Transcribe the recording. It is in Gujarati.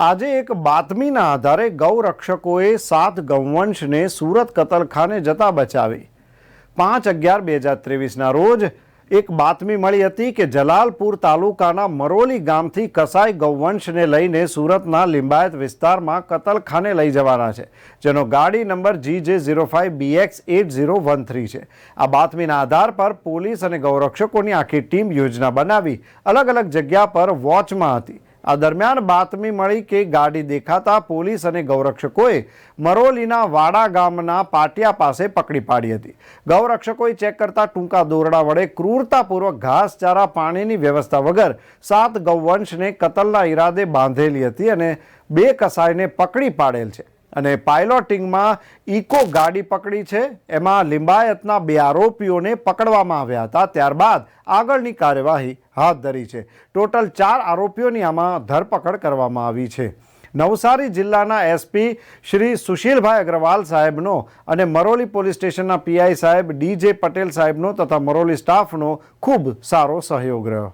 આજે એક બાતમીના આધારે ગૌરક્ષકોએ સાત ગૌવંશને સુરત કતલખાને જતા બચાવી. પાંચ અગિયાર બે હજાર ત્રેવીસના રોજ એક બાતમી મળી હતી કે જલાલપુર તાલુકાના મરોલી ગામથી કસાઈ ગૌવંશને લઈને સુરતના લિંબાયત વિસ્તારમાં કતલખાને લઈ જવાના છે, જેનો ગાડી number G J zero five BX eight zero one three છે. આ બાતમીના આધાર પર પોલીસ અને ગૌરક્ષકોની આખી ટીમ યોજના બનાવી અલગ અલગ જગ્યા પર વોચમાં હતી. આ દરમિયાન બાતમી મળી કે ગાડી દેખાતા પોલીસ અને ગૌરક્ષકોએ મરોલીના વાડા ગામના પાટિયા પાસે પકડી પાડી હતી. ગૌરક્ષકોએ ચેક કરતા ટૂંકા દોરડા વડે ક્રૂરતાપૂર્વક ઘાસચારા પાણીની વ્યવસ્થા વગર સાત ગૌવંશને કતલના ઈરાદે બાંધેલી હતી અને બે કસાઈને પકડી પાડેલ છે. અને પાયલોટિંગમાં ઇકો ગાડી પકડી છે. એમાં લિંબાયતના બે આરોપીઓને પકડવામાં આવ્યા હતા. ત્યારબાદ આગળની કાર્યવાહી હાથ ધરી છે. ટોટલ ચાર આરોપીઓની આમાં ધરપકડ કરવામાં આવી છે. નવસારી જિલ્લાના એસપી શ્રી સુશીલભાઈ અગ્રવાલ સાહેબનો અને મરોલી પોલીસ સ્ટેશનના પીઆઈ સાહેબ ડીજે પટેલ સાહેબનો તથા મરોલી સ્ટાફનો ખૂબ સારો સહયોગ રહ્યો.